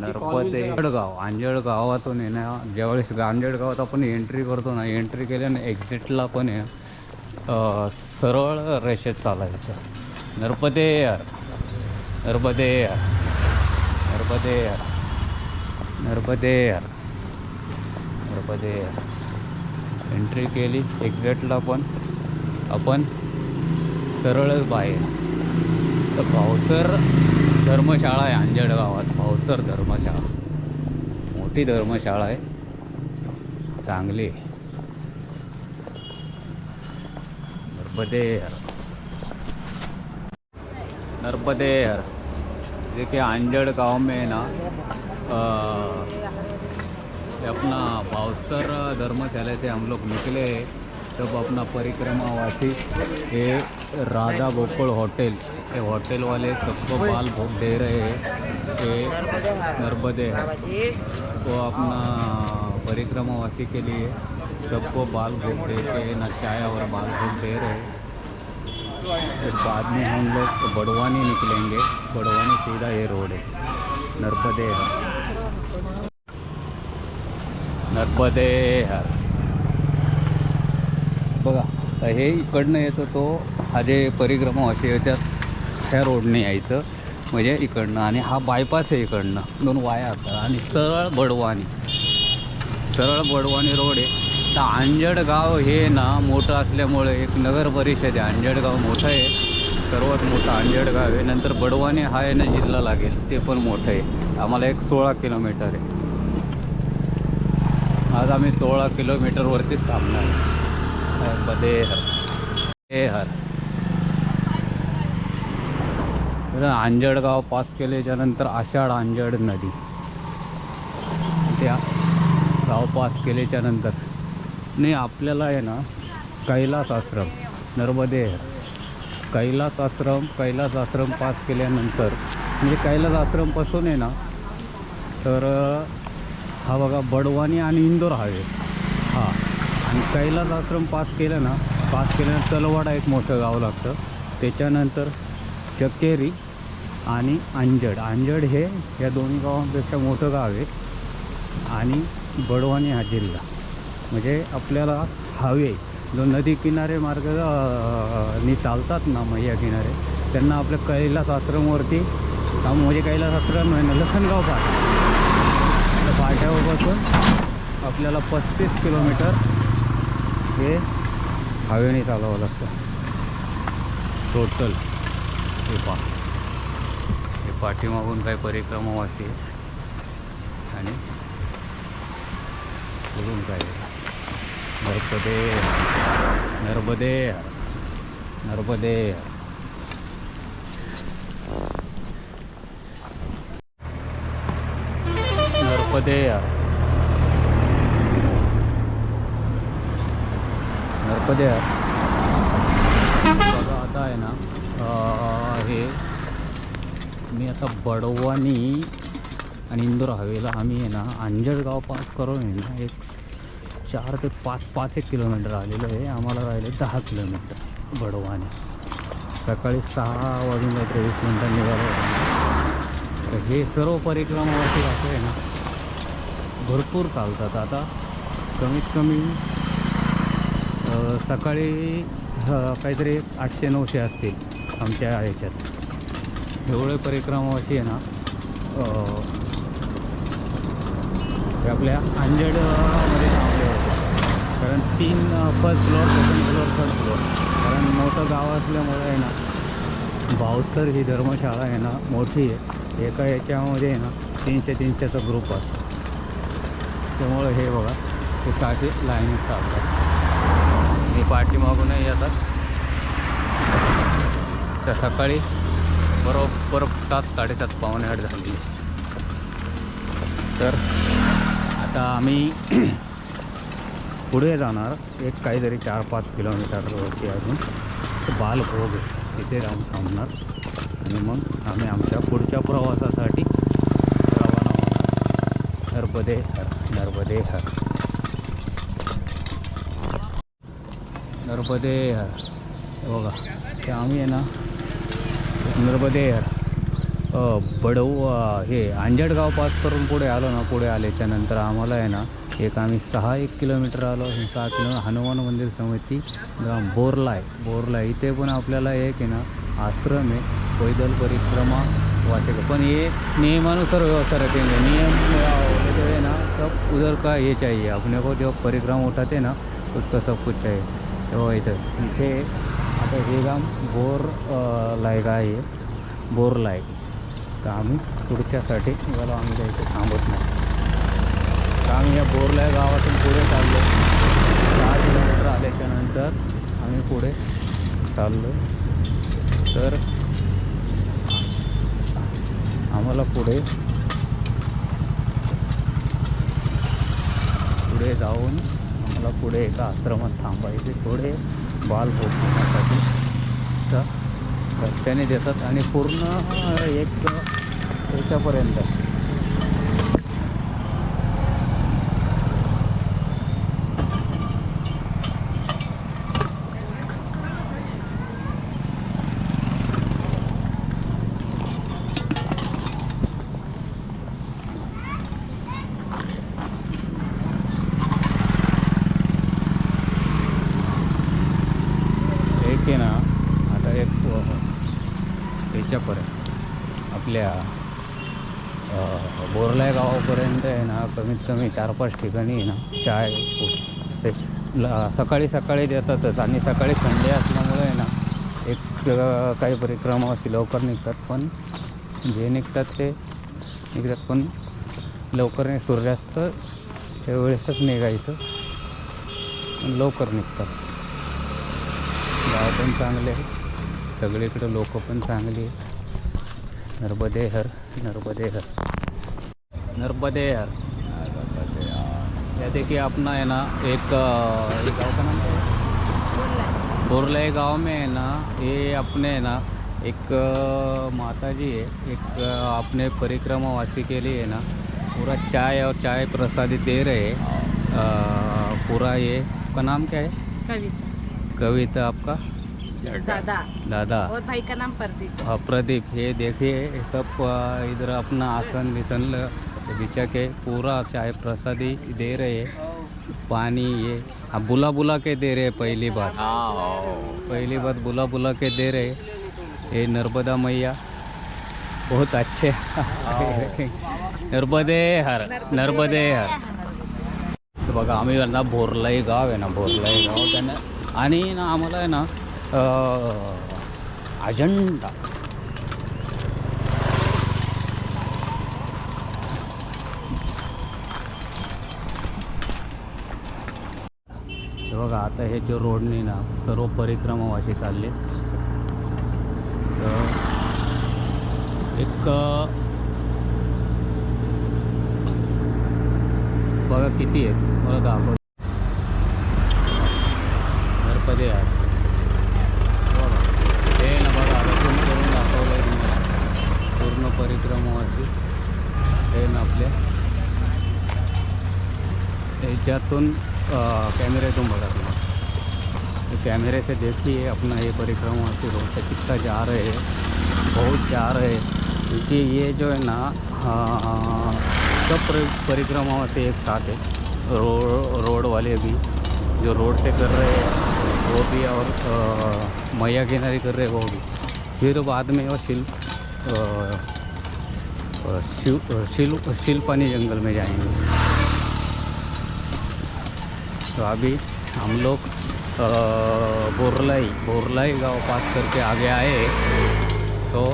नर्मदे आंजळ अंजळगावातून आहे ना ज्यावेळेस अंजळगावात आपण एंट्री करतो ना एंट्री केल्याने एक्झिटला पण आहे. सरळ रेषेत चालायचं. यार नर्पदे नर्पदे नर्पदेर नरपदे एंट्री केली एक्झॅक्टला पण. आपण सरळच बाहेर. तर भावसर धर्मशाळा आहे अंजड गावात भावसर धर्मशाळा. मोठी धर्मशाळा आहे. चांगली आहे. नर्मदेर. नर्मदेर. देखिए अंजड़ गांव में ना अ, अपना भावसर धर्मशाला से हम लोग निकले तब अपना परिक्रमा वासी ये राधा गोकुल होटल ये होटल वाले सबको बाल भोग दे रहे हैं ये नर्मदे है। वो अपना परिक्रमा वासी के लिए सबको बाल भोग दे के ना चाय और बाल भोग दे रहे हैं। फिर बाद में हम लोग बड़वानी निकलेंगे। बड़वानी सीधा ये रोड है। नर्मदे हर नर्मदे हर बघा हे इकडनं येतो तो हा जे परिक्रमा असे त्या ह्या रोडने यायचं म्हणजे इकडनं. आणि हा बायपास आहे इकडनं. दोन वाया असतात आणि सरळ बडवानी. सरळ बडवानी रोड आहे. तर अंजडगाव हे ना मोठं असल्यामुळे एक नगर परिषद आहे. अंजडगाव मोठं आहे. सर्वात मोठं अंजडगाव आहे. नंतर बडवानी हा आहे ना जिल्हा लागेल. ते पण मोठं आहे. आम्हाला एक सोळा किलोमीटर आहे. आज आम्ही सोळा किलोमीटरवरतीच थांबणार आहे. बदेहर हे हर तर अंजड गाव पास केल्याच्यानंतर आषाढ अंजड नदी. त्या गाव पास केल्याच्यानंतर नाही आपल्याला आहे ना कैलास आश्रम नर्मदेहर कैलास आश्रम कैलास आश्रम पास केल्यानंतर म्हणजे कैलास आश्रमपासून आहे ना तर हा बघा बडवानी आणि इंदोर हायवे. आणि कैलास आश्रम पास केलं ना पास केल्यानंतर तलवाडा एक मोठं गाव लागतं. त्याच्यानंतर चकेरी आणि अंजड. अंजड हे या दोन्ही गावांपेक्षा मोठं गाव आहे. आणि बडवानी हा जिल्हा. म्हणजे आपल्याला हवे. जो नदी किनारे मार्ग नी चालतात ना मैया किनारे त्यांना आपल्या कैलास आश्रमवरती म्हणजे कैलास आश्रम आहे ना लखनगाव पाठ त्या पाट्यावर बसून आपल्याला पस्तीस किलोमीटर हे हवेने चालवावं लागतं. टोटल हे पा हे पाठीमागून काही परिक्रमावासी आहेत आणि पुढून काय? नर्मदे नर्मदे नर्मदे नर्मदे नर्मदे बघा आता आहे ना हे मी आता बडवानी आणि इंदोर हवेला आम्ही आहे ना अंजळगाव पास करून आहे ना एक चार ते पाच पाच एक किलोमीटर आलेलो आहे. आम्हाला राहिले दहा किलोमीटर बडवानी. सकाळी सहा वाजून काहीतरी वीस मिनटांनी तर हे सर्व परिक्रमावरती असं आहे ना. भरपूर चालतात. आता कमीत कमी सकाळी काहीतरी आठशे नऊशे असतील आमच्या ह्याच्यात. एवढे परिक्रमावासी आहे ना आपल्या अंजडमध्ये थांबले होते. कारण तीन first floor second floor first floor कारण मोठं गाव असल्यामुळे आहे ना भावसर ही धर्मशाळा आहे ना मोठी आहे. एका याच्यामध्ये आहे ना तीनशे तीनशेचा ग्रुप असतो. त्यामुळं हे बघा ते साठी लाईन चालतात हे पाठीमागूनही येतात तर सकाळी बरोबर सात साडेसात पावणे आठ झाली. तर आता आम्ही पुढे जाणार. एक काहीतरी चार पाच किलोमीटरवरती अजून. बालभोग तिथे राहून थांबणार. आणि मग आम्ही आमच्या पुढच्या प्रवासासाठी रवाना होणार. नर्मदे हर नर्मदे हर. नर्मदे हर हे बघा ते आम्ही आहे ना नर्मदे हर बडव हे अंजडगाव पास करून पुढे आलो ना पुढे आल्याच्यानंतर आम्हाला आहे ना एक आम्ही सहा एक किलोमीटर आलो आणि सहा किलोमीटर हनुमान मंदिर समिती बोरला आहे बोरला आहे इथे पण आपल्याला एक आहे ना आश्रम आहे पैदल परिक्रमा वाचेल पण हे नियमानुसार व्यवस्था रखेंगे नियम अ, जो है ना सब उधर का ये चाहिए अपने को जो परिक्रमा उठाते ना उसका सब कुछ चाहिए तेव्हा इथं इथे आता हे गाव बोर लायक आहे. बोर लायक तर आम्ही पुढच्यासाठी निघालो. आम्ही इथे थांबत नाही. तर आम्ही या बोरला गावातून पुढे चाललो. दहा किलोमीटर आल्याच्यानंतर आम्ही पुढे चाललो. तर आम्हाला पुढे पुढे जाऊन मला पुढे एका आश्रमात थांबायचे. थोडे बाल भोग तर रस्त्याने देतात आणि पूर्ण एक याच्यापर्यंत एक आहे ना आता एक ह्याच्यापर्यंत आपल्या अ, बोरलाय गावापर्यंत आहे ना कमीत कमी चार पाच ठिकाणी आहे ना चाय असते. ल- सकाळी सकाळी देतातच आणि सकाळी थंडी असल्यामुळे आहे ना एक काही परिक्रमा असे लवकर निघतात. पण जे निघतात ते निघतात. पण लवकर नाही सूर्यास्त त्यावेळेसच निघायचं. पण लवकर निघतात. गाव पण चांगले आहे सगळीकडे लोक पण चांगली आहे नर्मदे हर नर्मदे हर नर्मदे हर या देखिए अपना है ना एक गाँव का नाम है? बोरलाई गाँव में है ना ये अपने है ना एक माता जी है एक अपने परिक्रमावासी के लिए है ना पूरा चाय और चाय प्रसादी दे रहे हैं। पूरा ये आपका नाम क्या है? कविता। कविता आपका? दादा. दादा. और भाई का नाम प्रदीप. हाँ, प्रदीप ये देखिए सब इधर अपना आसन विसन ल- बिछा के पूरा चाय प्रसादी दे रहे हैं। पानी ये हाँ बुला बुला के दे रहे हैं पहली बात। पहली बात बुला बुला के दे रहे हैं। ये नर्मदा मैया बहुत अच्छे। नर्मदे हर नर्मदे हर। बघा आम्ही ना बोरलाई गाव आहे ना बोरलाई गाव त्यांना. आणि ना आम्हाला आहे ना अजंडा. बघा आता हे जे रोडने ना सर्व परिक्रमावाशी चालले. तर एक बघा किती आहेत. मला दाखव. गणपती आहे. याच्यातून कॅमेऱ्यातून बघा तो कैमरे से देखिए अपना ये परिक्रमा से रोड से कितना जा रहे हैं बहुत जा रहे हैं। क्योंकि ये जो है ना सब परि- परिक्रमाओं से एक साथ है। रो, रोड वाले भी जो रोड से कर रहे हैं वो भी और मैया किनारे कर रहे हैं वो भी। फिर बाद में वो शिल अ, अ, शिव शिल शिलपानी जंगल में जाएँगे। तो अभी हम लोग बोरलाई बोरलाई गाँव पास करके आगे आए तो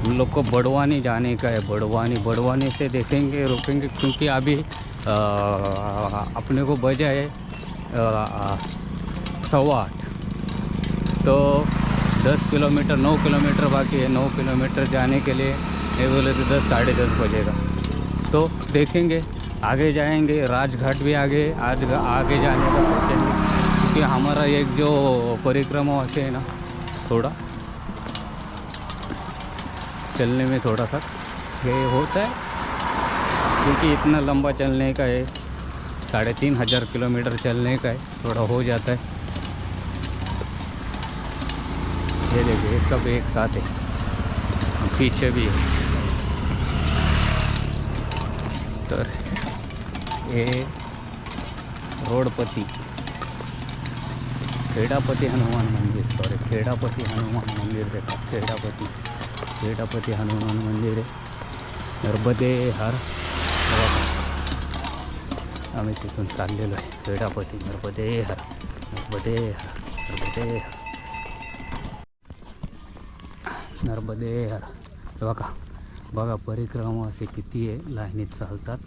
हम लोग को बड़वानी जाने का है। बड़वानी बड़वानी से देखेंगे, रुकेंगे, क्योंकि अभी अपने को बजा है सवा आठ। तो दस किलोमीटर, नौ किलोमीटर बाकी है। नौ किलोमीटर जाने के लिए ये बोले तो दस, साढ़े दस बजेगा। तो देखेंगे आगे जाएँगे, राजघाट भी आगे, आज आगे जाने का सोचेंगे। क्योंकि हमारा एक जो परिक्रमा से है ना, थोड़ा। चलने में थोड़ा सा ये होता है। क्योंकि इतना लंबा चलने का है, साढ़े तीन हज़ार किलोमीटर चलने का है, थोड़ा हो जाता है। ये देखिए सब एक साथ है, पीछे भी है। तर हे रोडपती खेडापती हनुमान मंदिर सॉरी खेडापती हनुमान मंदिर देतात खेडापती खेडापती हनुमान मंदिर आहे. नर्मदे हर आम्ही तिथून चाललेलो आहे. खेडापती नर्मदे हर नर्मदे हर नर्मदे हर. नर्मदे हर. बघा. बघा परिक्रमा असे किती आहे लाईनीत चालतात.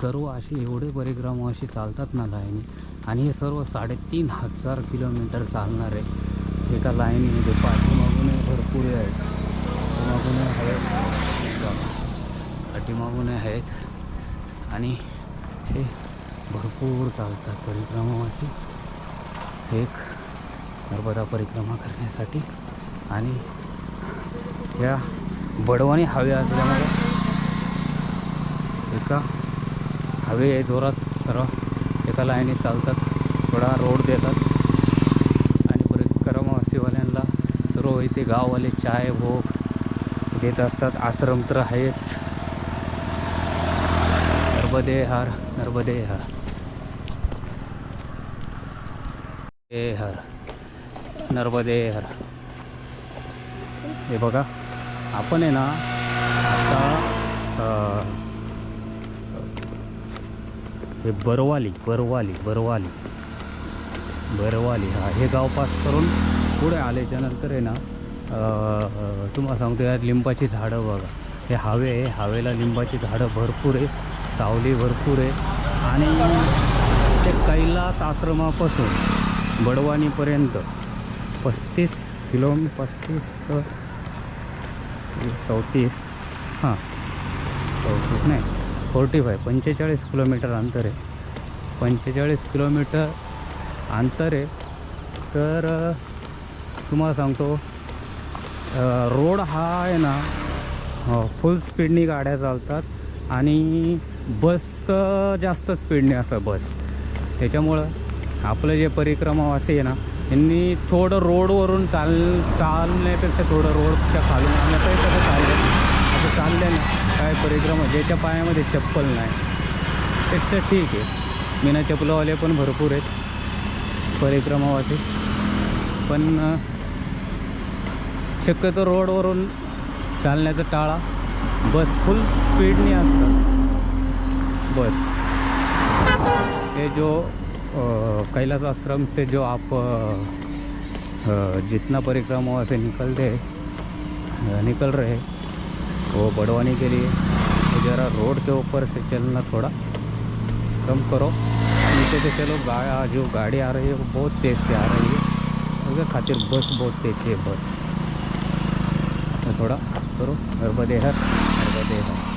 सर्व असे एवढे परिक्रमा असे चालतात ना लाईनी. आणि हे सर्व साडेतीन हजार किलोमीटर चालणार आहे. एका लाईनीमध्ये पाठीमागूनही भरपूर आहेत पाठीमागूनही आहेत. बघा पाठीमागूनही आहेत. आणि हे भरपूर चालतात परिक्रमा असे. एक नर्मदा परिक्रमा करण्यासाठी. आणि या बडवानी हवे असल्यामुळे एका हवे जोरात सर्व एका लाईनी चालतात थोडा रोड देतात. आणि परिक्रमा असेवाल्यांना सर्व इथे गाववाले चाय भोग देत असतात. आश्रम तर आहेच. नर्मदे हर नर्मदे हर ए हर नर्मदे हर हे बघा. आपण आहे ना आता हे बरवाली बरवाली बरवाली बरवाली हा हे गाव पास करून पुढे आल्याच्या आहे ना तुम्हाला सांगतो यार लिंबाची झाडं बघा. हे हवे आहे हवेला लिंबाची झाडं भरपूर आहे सावली भरपूर आहे आणि ते कैलास आश्रमापासून बडवानीपर्यंत पस्तीस किलोमी पस्तीस चौतीस. हां. चौतीस नाही. फोर्टी फाय पंचेचाळीस किलोमीटर अंतर आहे. पंचेचाळीस किलोमीटर अंतर आहे. तर तुम्हाला सांगतो रोड हा आहे ना हो, फुल स्पीडनी गाड्या चालतात आणि बस जास्त स्पीडने असं बस त्याच्यामुळं आपलं जे परिक्रमावासी आहे ना यांनी थोडं रोडवरून चाल चालण्यापेक्षा थोडं रोडच्या खालून आणण्यापेक्षा कसं चाललं असं चाललं ना काय परिक्रमा ज्याच्या पायामध्ये चप्पल नाही. त्याचं ठीक आहे. बिना चपलावाले पण भरपूर आहेत परिक्रमावासी पण शक्यतो रोडवरून चालण्याचं टाळा बस फुल स्पीडने असतं. बस. हे जो कैलाश आश्रम से जो आप जितना परिक्रमा से निकलते निकल रहे वो बढ़वाने के लिए तो ज़रा रोड के ऊपर से चलना थोड़ा कम करो। नीचे से चलो गा जो गाड़ी आ रही है वो बहुत तेज़ से आ रही है। उसके खातिर बस बहुत तेज है बस। तो थोड़ा करो नर्मदे हर बदे हर।